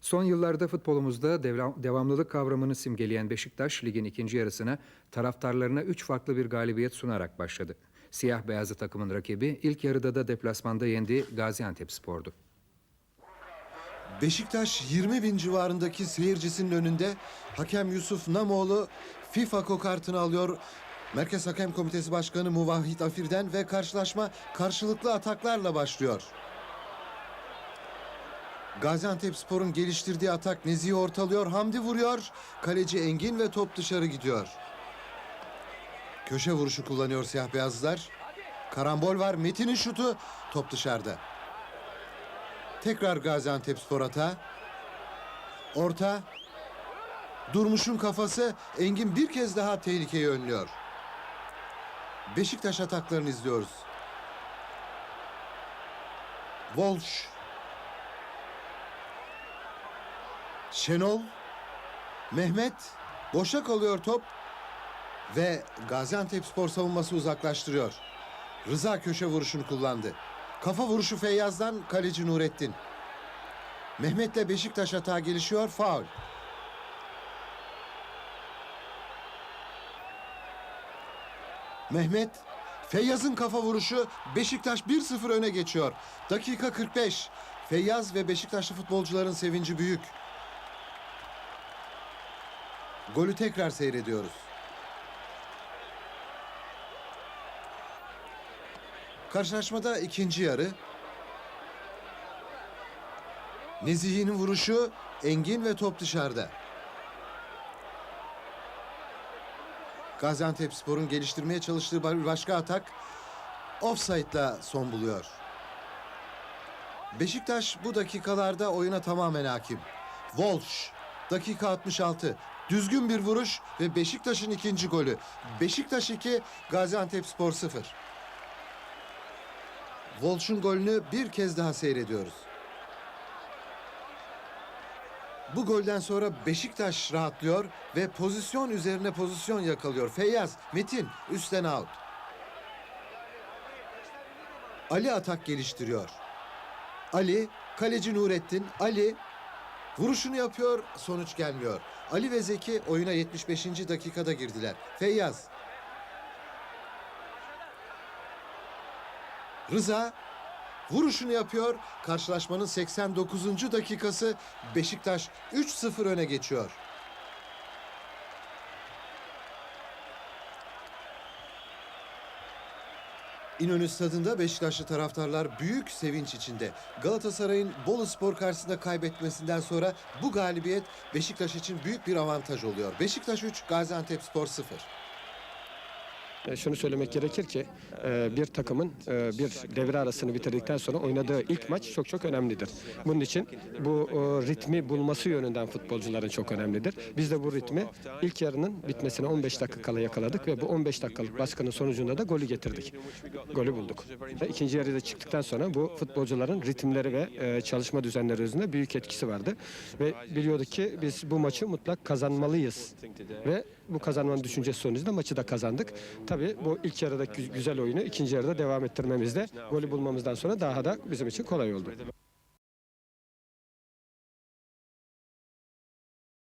Son yıllarda futbolumuzda devamlılık kavramını simgeleyen Beşiktaş ligin ikinci yarısına taraftarlarına 3 farklı bir galibiyet sunarak başladı. Siyah beyazlı takımın rakibi ilk yarıda da deplasmanda yendi Gaziantep Spor'du. Beşiktaş 20 bin civarındaki seyircisinin önünde hakem Yusuf Namoğlu FIFA kokartını alıyor. Merkez Hakem Komitesi Başkanı Muvahhid Afir'den ve karşılaşma karşılıklı ataklarla başlıyor. Gaziantepspor'un geliştirdiği atak Nezih'i ortalıyor. Hamdi vuruyor. Kaleci Engin ve top dışarı gidiyor. Köşe vuruşu kullanıyor siyah beyazlar. Karambol var. Metin'in şutu. Top dışarıda. Tekrar Gaziantepspor hata. Orta. Durmuş'un kafası Engin bir kez daha tehlikeyi önlüyor. Beşiktaş ataklarını izliyoruz. Walsh. Şenol. Mehmet. Boşa kalıyor top. Ve Gaziantepspor savunması uzaklaştırıyor. Rıza köşe vuruşunu kullandı. Kafa vuruşu Feyyaz'dan kaleci Nurettin. Mehmet'le Beşiktaş hata gelişiyor. Faul. Mehmet Feyyaz'ın kafa vuruşu Beşiktaş 1-0 öne geçiyor. Dakika 45. Feyyaz ve Beşiktaşlı futbolcuların sevinci büyük. Golü tekrar seyrediyoruz. Karşılaşmada ikinci yarı. Nezih'in vuruşu Engin ve top dışarıda. Gaziantepspor'un geliştirmeye çalıştığı bir başka atak offside'la son buluyor. Beşiktaş bu dakikalarda oyuna tamamen hakim. Walsh dakika 66 düzgün bir vuruş ve Beşiktaş'ın ikinci golü. Beşiktaş 2 Gaziantepspor 0. Walsh'un golünü bir kez daha seyrediyoruz. Bu golden sonra Beşiktaş rahatlıyor ve pozisyon üzerine pozisyon yakalıyor. Feyyaz, Metin üstten out. Ali atak geliştiriyor. Ali, kaleci Nurettin, Ali vuruşunu yapıyor, sonuç gelmiyor. Ali ve Zeki oyuna 75. dakikada girdiler. Feyyaz. Rıza vuruşunu yapıyor. Karşılaşmanın 89. dakikası Beşiktaş 3-0 öne geçiyor. İnönü stadında Beşiktaşlı taraftarlar büyük sevinç içinde. Galatasaray'ın Bolu Spor karşısında kaybetmesinden sonra bu galibiyet Beşiktaş için büyük bir avantaj oluyor. Beşiktaş 3, Gaziantep Spor 0. E, Şunu söylemek gerekir ki e, bir takımın e, bir devre arasını bitirdikten sonra oynadığı ilk maç çok çok önemlidir. Bunun için bu ritmi bulması yönünden futbolcuların çok önemlidir. Biz de bu ritmi ilk yarının bitmesine 15 dakika kala yakaladık ve bu 15 dakikalık baskının sonucunda da golü getirdik. Golü bulduk. Ve ikinci yarıda çıktıktan sonra bu futbolcuların ritimleri ve çalışma düzenleri üzerinde büyük etkisi vardı. Ve biliyorduk ki biz bu maçı mutlak kazanmalıyız. Ve bu kazanmanın düşüncesi sonucunda maçı da kazandık. Tabii bu ilk yarıdaki güzel oyunu ikinci yarıda devam ettirmemizde golü bulmamızdan sonra daha da bizim için kolay oldu.